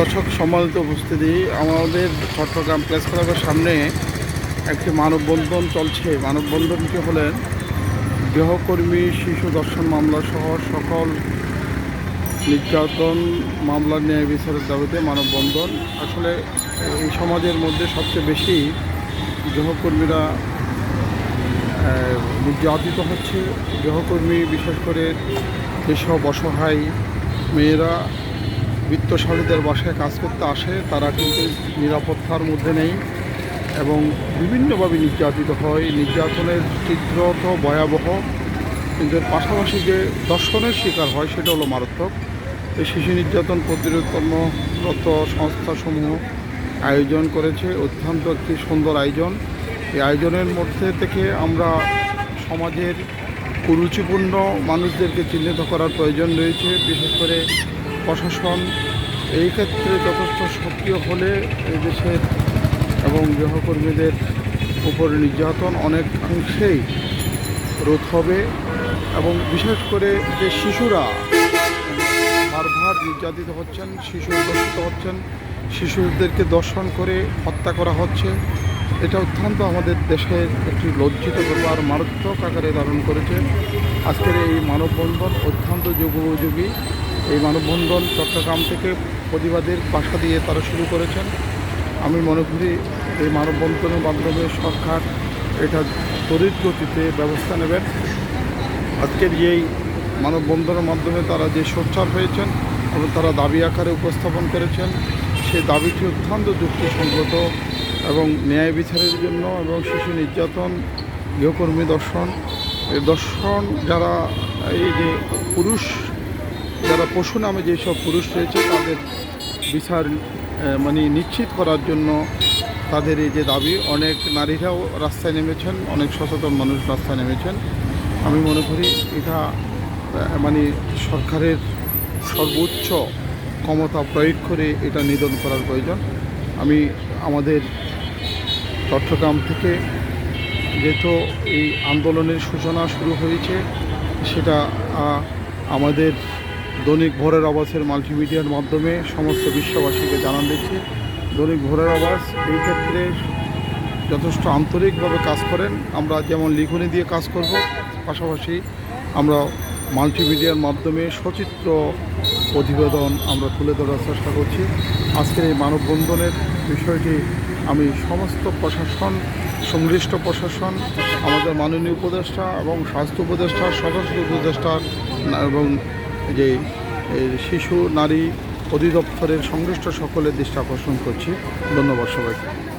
দর্শক সম্মানিত উপস্থিতি, আমাদের চট্টগ্রাম প্রেস ক্লাবের সামনে একটি মানববন্ধন চলছে। মানববন্ধনটি হলেন গৃহকর্মী শিশু দর্শন মামলা সহ সকল নির্যাতন মামলার ন্যায় বিচারের দাবিতে মানববন্ধন। আসলে এই সমাজের মধ্যে সবচেয়ে বেশি গৃহকর্মীরা নির্যাতিত হচ্ছে। গৃহকর্মী, বিশেষ করে যেসব অসহায় মেয়েরা বিত্তশালীদের বাসায় কাজ করতে আসে, তারা কিন্তু নিরাপত্তার মধ্যে নেই এবং বিভিন্নভাবে নির্যাতিত হয়। নির্যাতনের তীব্র তো ভয়াবহ, কিন্তু এর পাশাপাশি যে দর্শনের শিকার হয়, সেটা হলো মারাত্মক। এই শিশু নির্যাতন প্রতিরোধরত সংস্থাসমূহ আয়োজন করেছে। অত্যন্ত একটি সুন্দর আয়োজন। এই আয়োজনের মধ্যে থেকে আমরা সমাজের কুরুচিপূর্ণ মানুষদেরকে চিহ্নিত করার প্রয়োজন রয়েছে। বিশেষ করে প্রশাসন এই ক্ষেত্রে যথেষ্ট সক্রিয় হলে দেশের এবং গৃহকর্মীদের উপর নির্যাতন অনেকাংশেই রোধ হবে এবং বিশেষ করে যে শিশুরা বারবার নির্যাতিত হচ্ছেন, শিশু দর্শিত হচ্ছেন, শিশুদেরকে দর্শন করে হত্যা করা হচ্ছে, এটা অত্যন্ত আমাদের দেশের একটি লজ্জিত ব্যাপার, মারাত্মক আকারে ধারণ করেছে। আজকের এই মানববন্ধন অত্যন্ত যুগোপযোগী। এই মানববন্ধন চট্টগ্রাম থেকে প্রতিবাদের বাসা দিয়ে তারা শুরু করেছেন। আমি মনে করি এই মানববন্ধনের মাধ্যমে সরকার এটা তড়িৎ গতিতে ব্যবস্থা নেবেন। আজকের এই মানববন্ধনের মাধ্যমে তারা যে সোচ্চার হয়েছেন এবং তারা দাবি আকারে উপস্থাপন করেছেন সেই দাবিটি অত্যন্ত যুক্তিসঙ্গত এবং ন্যায় বিচারের জন্য এবং শিশু নির্যাতন, গৃহকর্মী দর্শন, এই দর্শন যারা এই যে পুরুষ যারা পশু নামে যেসব পুরুষ রয়েছে, তাদের বিচার মানে নিশ্চিত করার জন্য তাদের এই যে দাবি, অনেক নারীরাও রাস্তায় নেমেছেন, অনেক সচেতন মানুষ রাস্তায় নেমেছেন। আমি মনে করি এটা মানে সরকারের সর্বোচ্চ ক্ষমতা প্রয়োগ করে এটা নিধন করার প্রয়োজন। আমি আমাদের চট্টগ্রাম থেকে যেহেতু এই আন্দোলনের সূচনা শুরু হয়েছে, সেটা আমাদের দৈনিক ভোরের আবাসের মাল্টিমিডিয়ার মাধ্যমে সমস্ত বিশ্ববাসীকে জানান দিচ্ছি। দৈনিক ভোরের আবাস এই ক্ষেত্রে যথেষ্ট আন্তরিকভাবে কাজ করেন। আমরা যেমন লিখনি দিয়ে কাজ করব, পাশাপাশি আমরা মাল্টিমিডিয়ার মাধ্যমে সচিত্র প্রতিবেদন আমরা তুলে ধরার চেষ্টা করছি। আজকের এই মানববন্ধনের বিষয়টি আমি সমস্ত প্রশাসন, সংশ্লিষ্ট প্রশাসন, আমাদের মাননীয় উপদেষ্টা এবং স্বাস্থ্য উপদেষ্টা সদস্য উপদেষ্টা এবং যে শিশু নারী অধিদপ্তরের সংশ্লিষ্ট সকলের দৃষ্টি আকর্ষণ করছি। ধন্যবাদ সবাইকে।